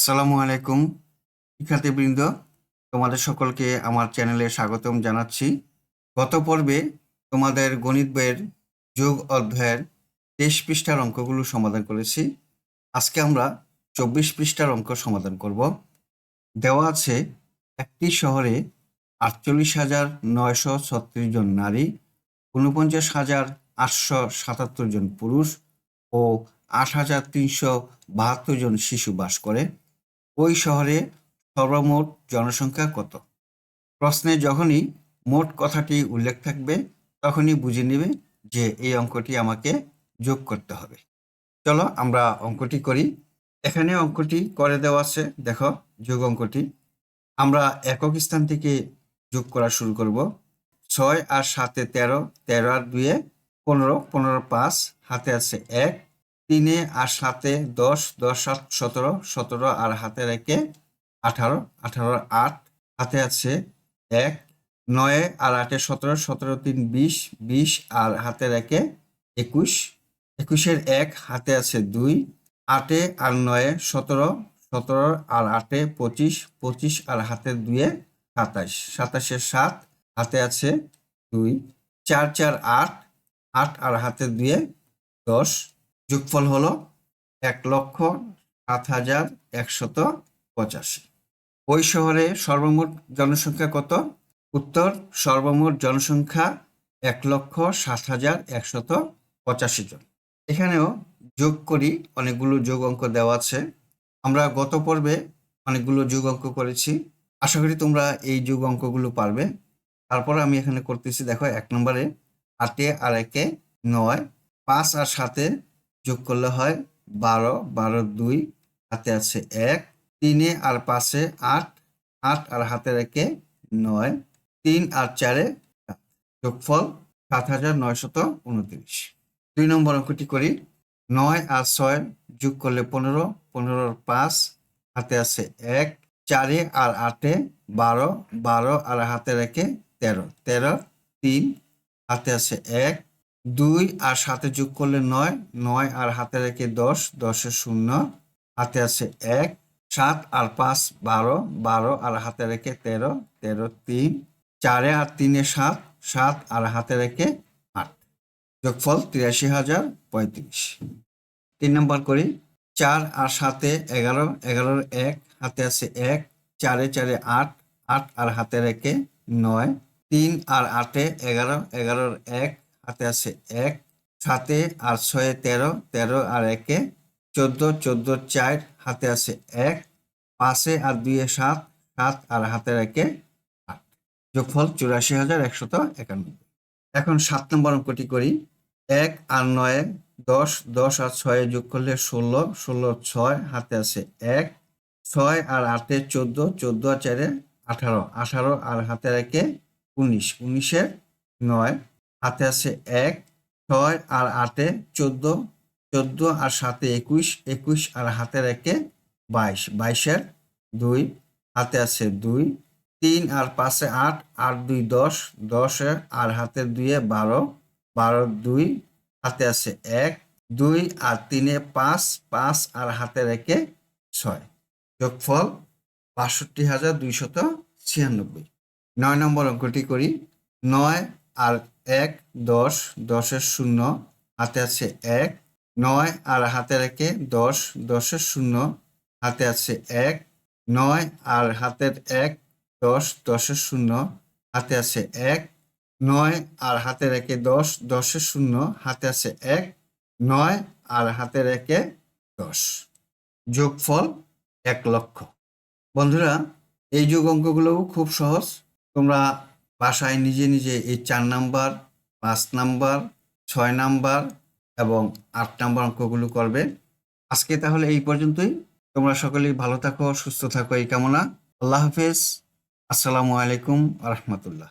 আসসালামু আলাইকুম, শিক্ষার্থীবৃন্দ। তোমাদের সকলকে আমার চ্যানেলে স্বাগতম জানাচ্ছি। গত পর্বে তোমাদের গণিত বইয়ের যোগ অধ্যায়ের তেইশ পৃষ্ঠার অঙ্কগুলো সমাধান করেছি। আজকে আমরা চব্বিশ পৃষ্ঠার অঙ্ক সমাধান করব। দেওয়া আছে, একটি শহরে আটচল্লিশ হাজার নয়শো ছত্রিশ জন নারী, ঊনপঞ্চাশ হাজার আটশো সাতাত্তর জন পুরুষ ও আট হাজার তিনশো বাহাত্তর জন শিশু বাস করে। ওই শহরে সর্বমোট জনসংখ্যা কত? প্রশ্নে যখনই মোট কথাটি উল্লেখ থাকবে, তখনই বুঝে নেবে যে এই অঙ্কটি আমাকে যোগ করতে হবে। চলো আমরা অঙ্কটি করি। এখানে অঙ্কটি করে দেওয়া আছে। দেখো, যোগ অঙ্কটি। আমরা একক স্থান থেকে যোগ করা শুরু করব। ছয় আর সাতে তেরো তেরো আর দুয়ে পনেরো পনেরো পাঁচ, হাতে আছে এক তিনে আর সাতে দশ দশ সাত সতেরো সতেরো আর হাতে রেখে আঠারো আঠারো আট, হাতে আছে এক, নয়ে আর আটে সতেরো সতেরো তিন বিশ বিশ আর হাতে রেখে একুশ, একুশের এক, হাতে আছে দুই, আটে আর নয়ে সতেরো সতেরো আর আটে পঁচিশ পঁচিশ আর হাতে দুয়ে সাতাশ সাতাশের সাত, হাতে আছে দুই, চার চার আট আট আর হাতে দুয়ে দশ যোগফল হলো এক লক্ষ সাত হাজার একশত পঁচাশি। ওই শহরে সর্বমোট জনসংখ্যা কত? উত্তর, সর্বমোট জনসংখ্যা এক লক্ষ সাত হাজার একশত পঁচাশি জন। এখানেও যোগ করি, অনেকগুলো যোগ অঙ্ক দেওয়া আছে। আমরা গত পর্বে অনেকগুলো যোগ অঙ্ক করেছি। আশা করি তোমরা এই যোগ অঙ্কগুলো পারবে। তারপর আমি এখানে করতেছি, দেখো এক নম্বরে আটে আর একে নয়, পাঁচ আর সাতে যোগ করলে হয় বারো বারো দুই, হাতে আছে এক, তিনে আর পাঁচে আট আট আর হাতে রেখে নয়, তিন আর চারে। যোগফল সাত হাজার নয়শত উনত্রিশ দুই নম্বর অঙ্কটি করি নয় আর ছয় যোগ করলে পনেরো পনেরোর পাঁচ, হাতে আছে এক, চারে আর আটে বারো বারো আর হাতে রেখে তেরো তেরো, তিন, হাতে আছে এক দুই আর সাথে যোগ করলে নয় নয় আর হাতে রেখে দশ দশের শূন্য, হাতে আছে এক, সাত আর পাঁচ বারো বারো আর হাতে রেখে তেরো তেরো তিন, চারে আর তিনে সাত সাত আর হাতে রেখে আট। যোগফল তিরাশি হাজার পঁয়ত্রিশ। তিন নম্বর করি, চার আর সাতে এগারো, এগারোর এক, হাতে আছে এক, চারে চারে আট আট আর হাতে রেখে নয়, তিন আর আটে এগারো, এগারোর এক হাতে আছে এক, সাতে আর ছয়ে তেরো তেরো আর একে চোদ্দ চোদ্দ চার হাতে আছে এক, পাঁচে আর দুইয়ে সাত সাত আর হাতে রেখে আট। যোগফল চুরাশি হাজার একশত একানব্বই। এখন সাত নম্বর অঙ্কটি করি। এক আর নয়ে দশ দশ আর ছয়ে যোগ করলে ষোলো ষোলো ছয় হাতে আছে এক, ছয় আর আটে চোদ্দ চোদ্দ আর চারে আঠারো আঠারো আর হাতে রেখে উনিশ উনিশে নয় হাতে আছে এক, ছয় আর আটে চোদ্দ চোদ্দ আর সাতে একুশ একুশ আর হাতে রেখে বাইশ। বাইশের দুই, হাতে আছে দুই, তিন আর পাঁচে আট আট দুই দশ দশে আর হাতের দুইয়ে বারো বারো দুই, হাতে আছে এক, দুই আর তিনে পাঁচ পাঁচ আর হাতে রেখে ছয়। যোগফল বাষট্টি হাজার দুইশত ছিয়ানব্বই। নয় নম্বর অঙ্কটি করি। নয় আর এক, দশ, দশের শূন্য, হাতে আছে এক, নয়, আর হাতে রেখে দশ, দশের শূন্য, হাতে আছে এক, নয়, আর হাতের এক, দশ, দশের শূন্য, হাতে আছে এক, নয়, আর হাতে রেখে দশ, দশের শূন্য, হাতে আছে এক, নয়, আর হাতে রেখে দশ। যোগফল এক লক্ষ। বন্ধুরা, এই যোগ অঙ্কগুলোও খুব সহজ। তোমরা বাসায় নিজে নিজে এই চার নাম্বার, পাঁচ নাম্বার, ছয় নাম্বার এবং আট নাম্বার অঙ্কগুলো করবে। আজকে তাহলে এই পর্যন্তই। তোমরা সকলেই ভালো থাকো, সুস্থ থাকো, এই কামনা। আল্লাহ হাফেজ। আসসালামু আলাইকুম রহমতুল্লাহ।